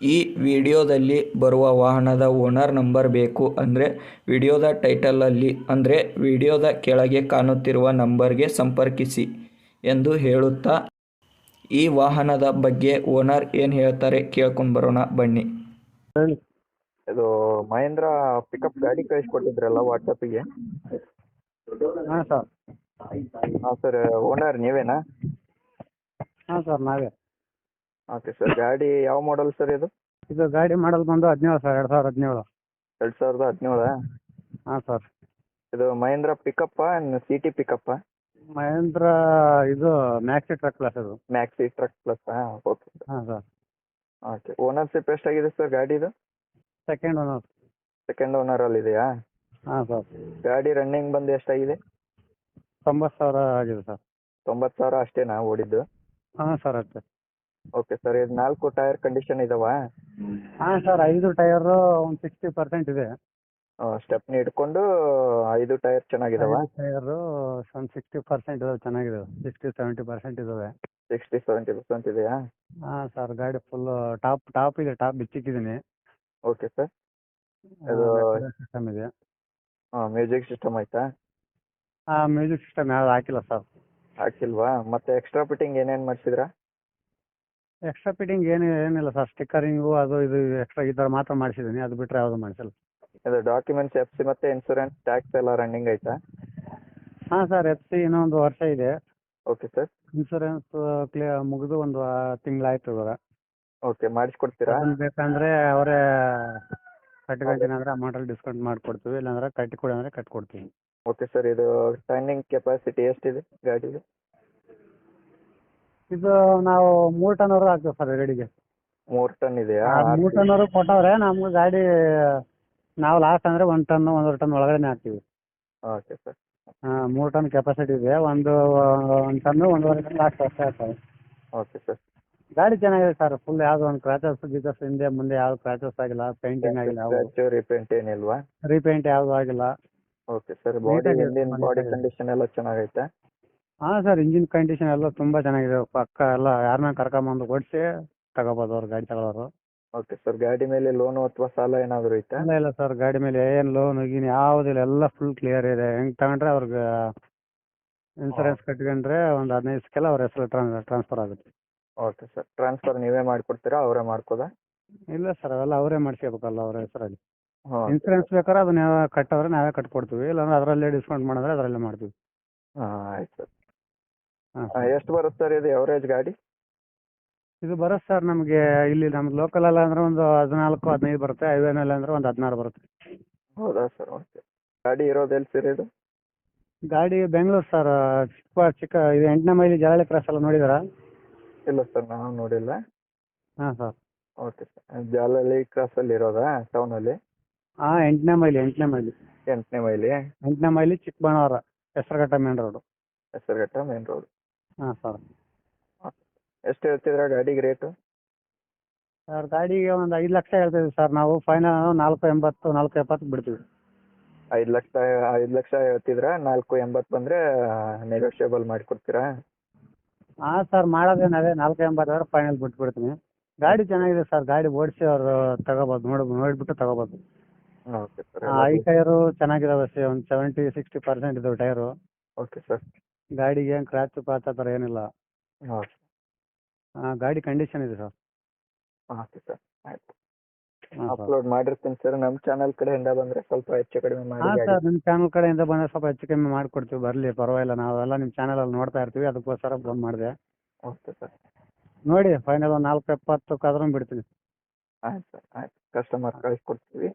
ಈ ವಿಡಿಯೋದಲ್ಲಿ ಬರುವ ವಾಹನದ ಓನರ್ ನಂಬರ್ ಬೇಕು ಅಂದರೆ ವಿಡಿಯೋದ ಟೈಟಲಲ್ಲಿ ಅಂದರೆ ವಿಡಿಯೋದ ಕೆಳಗೆ ಕಾಣುತ್ತಿರುವ ನಂಬರ್ಗೆ ಸಂಪರ್ಕಿಸಿ ಎಂದು ಹೇಳುತ್ತಾ ಈ ವಾಹನದ ಬಗ್ಗೆ ಓನರ್ ಏನು ಹೇಳ್ತಾರೆ ಕೇಳ್ಕೊಂಡು ಬರೋಣ ಬನ್ನಿ. ಹೇಳಿ ಇದು ಮಹೇಂದ್ರ ಪಿಕಪ್ ಗಾಡಿ ಕಳಿಸ್ಕೊಟ್ಟಿದ್ರಲ್ಲ ವಾಟ್ಸಪ್ಪಿಗೆ ಹಾಂ ಸರ್. ಹಾಂ ಸರ್ ಓನರ್ ನೀವೇನಾ? ಹಾಂ ಸರ್ ನಾವೇ. ಓಕೆ ಸರ್ ಗಾಡಿ ಯಾವ ಮಾಡಲ್ ಸರ್ ಇದು? ಇದು ಗಾಡಿ ಮಾಡಲ್ ಬಂದು ಹದಿನೇಳು ಸರ್ ಎರಡು ಸಾವಿರದ ಹದಿನೇಳು. ಎರಡು ಸಾವಿರದ ಹದಿನೇಳು? ಹಾಂ ಸರ್. ಇದು ಮಹೇಂದ್ರ ಪಿಕಪ್ ಸಿ ಟಿ ಪಿಕಪ್ಪ ಮಹೇಂದ್ರ ಇದು ಮ್ಯಾಕ್ಸಿ ಟ್ರಕ್ ಪ್ಲಸ್ ಇದು maxi truck plus okay sir ಹಾಂ ಸರ್. ಓಕೆ ಓನರ್ಶಿಪ್ ಎಷ್ಟಾಗಿದೆ ಸರ್ ಗಾಡಿದು? ಸೆಕೆಂಡ್ ಓನರ್ ಸೆಕೆಂಡ್ ಓನರಲ್ಲಿ ಇದೆಯಾ? ಹಾಂ ಸರ್. ಗಾಡಿ ರನ್ನಿಂಗ್ ಬಂದು ಎಷ್ಟಾಗಿದೆ? ತೊಂಬತ್ತು ಸಾವಿರ ಆಗಿದೆ ಸರ್. ತೊಂಬತ್ತು ಸಾವಿರ ಅಷ್ಟೇನಾ ಓಡಿದ್ದು? ಹಾಂ ಸರ್ ಅಷ್ಟೇ. ಓಕೆ ಸರ್ ಇದು ನಾಲ್ಕು ಟೈರ್ ಕಂಡೀಷನ್ ಇದಾವಾ? ಹಾ ಸರ್ ಐದು ಟೈರ್ ಒಂದು ಸಿಕ್ಸ್ಟಿ ಪರ್ಸೆಂಟ್ ಇದೆ. ಸ್ಟೆಪ್ನಿ ಹಿಡ್ಕೊಂಡು ಐದು ಟೈರ್ ಚೆನ್ನಾಗಿದಾವ? ಟೈರ್ ಒಂದು ಸಿಕ್ಸ್ಟಿ ಪರ್ಸೆಂಟ್ ಇದಾವೆ ಚೆನ್ನಾಗಿದೆ ಸಿಕ್ಸ್ಟಿ ಸೆವೆಂಟಿ ಪರ್ಸೆಂಟ್ ಇದಾವೆ. ಸಿಕ್ಸ್ಟಿ ಸೆವೆಂಟಿ ಪರ್ಸೆಂಟ್ ಇದೆಯಾ? ಹಾ ಸರ್ ಗಾಡಿ ಫುಲ್ ಟಾಪ್ ಟಾಪ್ ಇದೆ ಟಾಪ್ ಬಿಚ್ಚಿಕ್ಕಿದ್ದೀನಿ ಓಕೆ ಸರ್ ಅದು ಸಿಸ್ಟಮ್ ಇದೆ. ಹಾಂ ಮ್ಯೂಸಿಕ್ ಸಿಸ್ಟಮ್ ಆಯ್ತಾ? ಹಾಂ ಮ್ಯೂಸಿಕ್ ಸಿಸ್ಟಮ್ ಯಾವ್ದು ಹಾಕಿಲ್ಲ ಸರ್ ಹಾಕಿಲ್ವಾ? ಮತ್ತೆ ಎಕ್ಸ್ಟ್ರಾ ಫಿಟ್ಟಿಂಗ್ ಏನೇನು ಮಾಡಿಸಿದ್ರಾ? ಎಕ್ಸ್ಟ್ರಾ ಫಿಟ್ಟಿಂಗ್ ಏನು ಏನಿಲ್ಲ ಸರ್ ಸ್ಟಿಕ್ಕರಿಂಗು ಅದು ಇದು ಎಕ್ಸ್ಟ್ರಾ ಈ ಥರ ಮಾತ್ರ ಮಾಡಿಸಿದ್ದೀನಿ ಅದು ಬಿಟ್ಟರೆ ಯಾವುದು ಮಾಡಿಸಿಲ್ಲ. ಇದು ಡಾಕ್ಯುಮೆಂಟ್ಸ್ ಎಫ್ ಸಿ ಮತ್ತೆ ಇನ್ಸೂರೆನ್ಸ್ ಟ್ಯಾಕ್ಸ್ ಎಲ್ಲ ರನ್ನಿಂಗ್ ಐತಾ ಹಾಂ ಸರ್ ಎಫ್ ಸಿ ಇನ್ನೊಂದು ವರ್ಷ ಇದೆ. ಓಕೆ ಸರ್ ಇನ್ಸೂರೆನ್ಸ್ ಕ್ಲಿಯರ್ ಮುಗಿದು ಒಂದು ತಿಂಗಳಾಯ್ತು ಇವಾಗ. ಓಕೆ ಮಾಡಿಸ್ಕೊಡ್ತೀರಾ? ಬೇಕಂದ್ರೆ ಬೇಕಂದರೆ ಅವರೇ ಅಂದರೆ ಅಮೌಂಟಲ್ಲಿ ಡಿಸ್ಕೌಂಟ್ ಮಾಡಿಕೊಡ್ತೀವಿ. ಇಲ್ಲಾಂದ್ರೆ ಕಟ್ಟಿ ಕೊಡಿ ಅಂದರೆ ಕಟ್ಕೊಡ್ತೀವಿ ಓಕೆ ಸರ್ ಇದು ಟರ್ನಿಂಗ್ ಕೆಪಾಸಿಟಿ ಎಷ್ಟಿದೆ ಗಾಡಿದು? ಇದು ನಾವು ಮೂರ್ ಟನ್ ವರೆಗೂ ಹಾಕ್ತೇವೆ ಸರ್ ಗಾಡಿಗೆ ಮೂರ್ ಟನ್ ಇದೆಯಾ ಮೂರ್ ಟನ್ ವರೆಗೂ ಕೊಟ್ಟವ್ರೆ ನಮ್ಗೆ ಗಾಡಿ ನಾವು ಲಾಸ್ಟ್ ಅಂದ್ರೆ ಒಂದ್ ಟನ್ ಒಂದೂವರೆ ಟನ್ ಒಳಗಡೆ ಹಾಕ್ತೀವಿ. ಓಕೆ ಸರ್ ಹಾ ಮೂರು ಟನ್ ಕೆಪಾಸಿಟಿ ಇದೆ. ಒಂದು ಒಂದ್ ಟನ್ ಒಂದೂವರೆ ಟನ್ ಲಾಸ್ಟ್ ಅಷ್ಟೇ ಆಗ್ತವೆ ಓಕೆ ಸರ್ ಗಾಡಿ ಚೆನ್ನಾಗಿದೆ ಸರ್ ಫುಲ್ ಯಾವ್ದು ಒಂದು ಕ್ರಾಚಸ್ ಗೀಚಸ್ ಹಿಂದೆ ಮುಂದೆ ಯಾವ್ದು ಕ್ರಾಚಸ್ ಆಗಿಲ್ಲ ಪೇಂಟಿಂಗ್ ಆಗಿಲ್ಲ ರೀಪೇಂಟ್ ಏನಿಲ್ವಾ? ರೀಪೇಂಟ್ ಯಾವ್ದು ಆಗಿಲ್ಲ. Okay sir body body condition ಎಲ್ಲ ಚೆನ್ನಾಗೈತೆ? ಹಾಂ ಸರ್ ಇಂಜಿನ್ ಕಂಡೀಷನ್ ಎಲ್ಲ ತುಂಬಾ ಚೆನ್ನಾಗಿದೆ. ಪಕ್ಕ ಎಲ್ಲ ಯಾರನ್ನ ಕರ್ಕೊಂಬಂದು ಕೊಡಿಸಿ ತಗೋಬೋದು ಅವ್ರು ಗಾಡಿ ತಗೊಳ್ಳೋರು ಓಕೆ ಸರ್ ಗಾಡಿ ಮೇಲೆ ಲೋನು ಅಥವಾ ಸಾಲ ಏನಾದರೂ ಐತಾ? ಇಲ್ಲ ಇಲ್ಲ ಸರ್ ಗಾಡಿ ಮೇಲೆ ಏನ್ ಲೋನ್ ಗೀನ್ ಯಾವುದಿಲ್ಲ ಎಲ್ಲ ಫುಲ್ ಕ್ಲಿಯರ್ ಇದೆ. ಹೆಂಗ್ ತಗೊಂಡ್ರೆ ಅವ್ರಿಗೆ ಇನ್ಸೂರೆನ್ಸ್ ಕಟ್ಕೊಂಡ್ರೆ ಒಂದು ಹದಿನೈದು ದಿವಸಕ್ಕೆಲ್ಲ ಅವ್ರ ಹೆಸರು ಟ್ರಾನ್ಸ್ಫರ್ ಆಗುತ್ತೆ. ಓಕೆ ಸರ್ ಟ್ರಾನ್ಸ್ಫರ್ ನೀವೇ ಮಾಡ್ಕೊಡ್ತೀರಾ ಅವರೇ ಮಾಡ್ಕೋದಾ? ಇಲ್ಲ ಸರ್ ಅವೆಲ್ಲ ಅವರೇ ಮಾಡಿಸ್ಕೋಬೇಕಲ್ಲ ಅವ್ರ ಹೆಸರಲ್ಲಿ. ಹಾಂ ಇನ್ಸೂರೆನ್ಸ್ ಬೇಕಾದ್ರೆ ಅದನ್ನ ಕಟ್ಟವ್ರೆ ನಾವೇ ಕಟ್ಕೊಡ್ತೀವಿ. ಇಲ್ಲಾಂದ್ರೆ ಅದರಲ್ಲೇ ಡಿಸ್ಕೌಂಟ್ ಮಾಡಿದ್ರೆ ಅದರಲ್ಲೇ ಮಾಡ್ತೀವಿ. ಹಾಂ ಆಯ್ತು ಸರ್ ಎಷ್ಟು ಬರುತ್ತೆ ಸರ್ ಇದು ಎವರೇಜ್ ಗಾಡಿ? ಇದು ಬರುತ್ತೆ ಸರ್ ನಮಗೆ ಇಲ್ಲಿ ನಮ್ಮ ಅಲ್ಲ ಅಂದ್ರೆ ಒಂದು ಹದಿನಾಲ್ಕು ಹದಿನೈದು ಬರುತ್ತೆ ಹೈವೇನಲ್ಲಿ ಅಂದ್ರೆ ಒಂದು ಹದಿನಾರು ಬರುತ್ತೆ. ಹೌದಾ ಸರ್ ಓಕೆ. ಗಾಡಿ ಇರೋದು ಎಲ್ಲಿ ಸರ್ ಇದು? ಗಾಡಿ ಬೆಂಗಳೂರು ಸರ್ ಚಿಕ್ಕ ಚಿಕ್ಕ ಇದು ಎಂಟನೇ ಮೈಲಿ ಜಲಹಳ್ಳಿ ಕ್ರಾಸ್ ಎಲ್ಲ ನೋಡಿದಾರ? ಇಲ್ಲ ಸರ್ ನಾವು ನೋಡಿಲ್ಲ. ಹಾಂ ಸರ್. ಓಕೆ ಸರ್ ಕ್ರಾಸ್ ಕ್ರಾಸಲ್ಲಿ ಇರೋದಾ ಟೌನಲ್ಲಿ ಹಾಂ ಎಂಟನೇ ಮೈಲಿ ಎಂಟನೇ ಮೈಲಿ. ಎಂಟನೇ ಮೈಲಿ? ಎಂಟನೇ mile Chikkaballapur Hesaraghatta main road Hesaraghatta main road ಹಾಂ ಸರ್. ಎಷ್ಟು ಹೇಳ್ತಿದ್ರ ಗಾಡಿಗೆ ರೇಟು? ಸರ್ ಗಾಡಿಗೆ ಒಂದು ಐದು ಲಕ್ಷ ಹೇಳ್ತೀವಿ ಸರ್. ನಾವು ಫೈನಲ್ ನಾಲ್ಕು ಎಂಬತ್ತು ನಾಲ್ಕು ಎಪ್ಪತ್ತು ಬಿಡ್ತೀವಿ. ಐದು ಲಕ್ಷ ಐದು ಲಕ್ಷ ಹೇಳ್ತಿದ್ರ? ನಾಲ್ಕು ಎಂಬತ್ತು ಬಂದರೆ ಮಾಡಿ ಮಾಡಿಕೊಡ್ತೀರಾ? ಹಾಂ ಸರ್ ಮಾಡೋದೇನು ಅದೇ ನಾಲ್ಕು ಎಂಬತ್ತಾದ್ರೆ ಫೈನಲ್ ಬಿಟ್ಬಿಡ್ತೀನಿ. ಗಾಡಿ ಚೆನ್ನಾಗಿದೆ ಸರ್. ಗಾಡಿ ಓಡಿಸಿ ಅವರು ತಗೋಬೋದು. ನೋಡಿ ನೋಡಿಬಿಟ್ಟು ತಗೋಬೋದು. Okay sir. ಐ ಟೈರು ಚೆನ್ನಾಗಿದಾವೆ ಸರ್. ಒಂದು ಸೆವೆಂಟಿ ಸಿಕ್ಸ್ಟಿ ಪರ್ಸೆಂಟ್ ಇದಾವೆ ಟೈರು. Okay sir. ಗಾಡಿಗೆ ಏನು ಕ್ರ್ಯಾಚ್ ಪಾಚ್ ಆ ಥರ ಏನಿಲ್ಲ. ಹಾಂ. ಗಾಡಿ ಕಂಡೀಷನ್ ಇದೆ ಸರ್ ಓಕೆ ಸರ್ ಆಯ್ತು. ಹಾಂ ಸರ್ ಅಪ್ಲೋಡ್ ಮಾಡಿರ್ತೀನಿ ಸರ್ ನಮ್ಮ ಚಾನಲ್ ಕಡೆಯಿಂದ ಬಂದರೆ ಸ್ವಲ್ಪ ಹೆಚ್ಚು ಕಡಿಮೆ ಮಾಡಿ ಹಾಂ ಗಾಡಿ. ಸರ್ ನಿಮ್ಮ ಚಾನಲ್ ಕಡೆಯಿಂದ ಬಂದರೆ ಸ್ವಲ್ಪ ಹೆಚ್ಚು ಕಮ್ಮಿ ಮಾಡಿಕೊಡ್ತೀವಿ. ಬರಲಿ ಪರವಾಗಿಲ್ಲ. ನಾವೆಲ್ಲ ನಿಮ್ಮ ಚಾನಲಲ್ಲಿ ನೋಡ್ತಾ ಇರ್ತೀವಿ. ಅದಕ್ಕೋಸ್ಕರ ಫೋನ್ ಮಾಡಿದೆ. ಓಕೆ ಸರ್ ನೋಡಿ ಫೈನಲ್ ಒಂದು ನಾಲ್ಕು ಎಪ್ಪತ್ತಕ್ಕಾದ್ರೂ ಬಿಡ್ತೀನಿ. ಆಯ್ತು ಸರ್ ಆಯ್ತು. ಕಸ್ಟಮರ್ ಕಳಿಸ್ಕೊಡ್ತೀವಿ.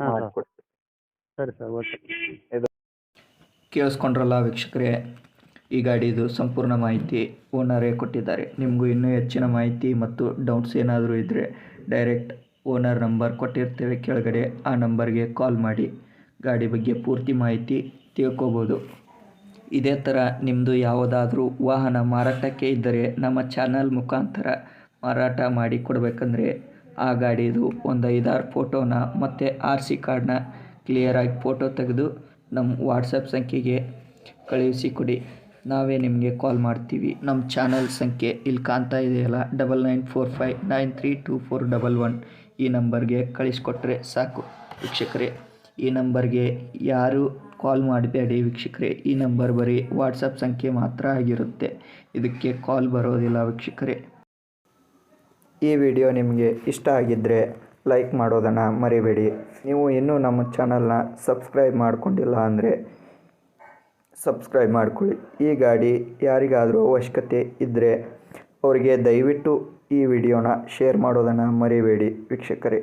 ಹಾಂ ಸರ್ ಮಾಡಿಕೊಡ್ತೀವಿ. ಸರಿ ಸರ್ ಓಕೆ ಕೇಳಿಸ್ಕೊಂಡ್ರಲ್ಲ ವೀಕ್ಷಕರೇ? ಈ ಗಾಡಿದು ಸಂಪೂರ್ಣ ಮಾಹಿತಿ ಓನರೇ ಕೊಟ್ಟಿದ್ದಾರೆ. ನಿಮಗೂ ಇನ್ನೂ ಹೆಚ್ಚಿನ ಮಾಹಿತಿ ಮತ್ತು ಡೌಟ್ಸ್ ಏನಾದರೂ ಇದ್ದರೆ ಡೈರೆಕ್ಟ್ ಓನರ್ ನಂಬರ್ ಕೊಟ್ಟಿರ್ತೇವೆ ಕೆಳಗಡೆ. ಆ ನಂಬರ್ಗೆ ಕಾಲ್ ಮಾಡಿ. ಗಾಡಿ ಬಗ್ಗೆ ಪೂರ್ತಿ ಮಾಹಿತಿ ತಿಳ್ಕೊಬೋದು. ಇದೇ ಥರ ನಿಮ್ಮದು ಯಾವುದಾದ್ರೂ ವಾಹನ ಮಾರಾಟಕ್ಕೆ ಇದ್ದರೆ ನಮ್ಮ ಚಾನಲ್ ಮುಖಾಂತರ ಮಾರಾಟ ಮಾಡಿ ಕೊಡಬೇಕಂದ್ರೆ ಆ ಗಾಡಿದು ಒಂದು ಐದಾರು ಫೋಟೋನ ಮತ್ತು ಆರ್ ಸಿ ಕಾರ್ಡ್ನ ಕ್ಲಿಯರಾಗಿ ಫೋಟೋ ತೆಗೆದು ನಮ್ಮ ವಾಟ್ಸಪ್ ಸಂಖ್ಯೆಗೆ ಕಳುಹಿಸಿ ಕೊಡಿ. ನಾವೇ ನಿಮಗೆ ಕಾಲ್ ಮಾಡ್ತೀವಿ. ನಮ್ಮ ಚಾನಲ್ ಸಂಖ್ಯೆ ಇಲ್ಲಿ ಕಾಣ್ತಾ ಇದೆಯಲ್ಲ? Double nine four five nine three two four double one ಈ ನಂಬರ್ಗೆ ಕಳಿಸ್ಕೊಟ್ರೆ ಸಾಕು ವೀಕ್ಷಕರೇ. ಈ ನಂಬರ್ಗೆ ಯಾರು ಕಾಲ್ ಮಾಡಬೇಡಿ ವೀಕ್ಷಕರೇ. ಈ ನಂಬರ್ ಬರೀ ವಾಟ್ಸಪ್ ಸಂಖ್ಯೆ ಮಾತ್ರ ಆಗಿರುತ್ತೆ. ಇದಕ್ಕೆ ಕಾಲ್ ಬರೋದಿಲ್ಲ ವೀಕ್ಷಕರೇ. ಈ ವಿಡಿಯೋ ನಿಮಗೆ ಇಷ್ಟ ಆಗಿದ್ದರೆ ಲೈಕ್ ಮಾಡೋದನ್ನು ಮರಿಬೇಡಿ. ನೀವು ಇನ್ನೂ ನಮ್ಮ ಚಾನಲ್ನ ಸಬ್ಸ್ಕ್ರೈಬ್ ಮಾಡಿಕೊಂಡಿಲ್ಲ ಅಂದರೆ ಸಬ್ಸ್ಕ್ರೈಬ್ ಮಾಡ್ಕೊಳ್ಳಿ. ಈ ಗಾಡಿ ಯಾರಿಗಾದರೂ ಅವಶ್ಯಕತೆ ಇದ್ದರೆ ಅವರಿಗೆ ದಯವಿಟ್ಟು ಈ ವಿಡಿಯೋನ ಶೇರ್ ಮಾಡೋದನ್ನು ಮರಿಬೇಡಿ. ವೀಕ್ಷಕರೇ.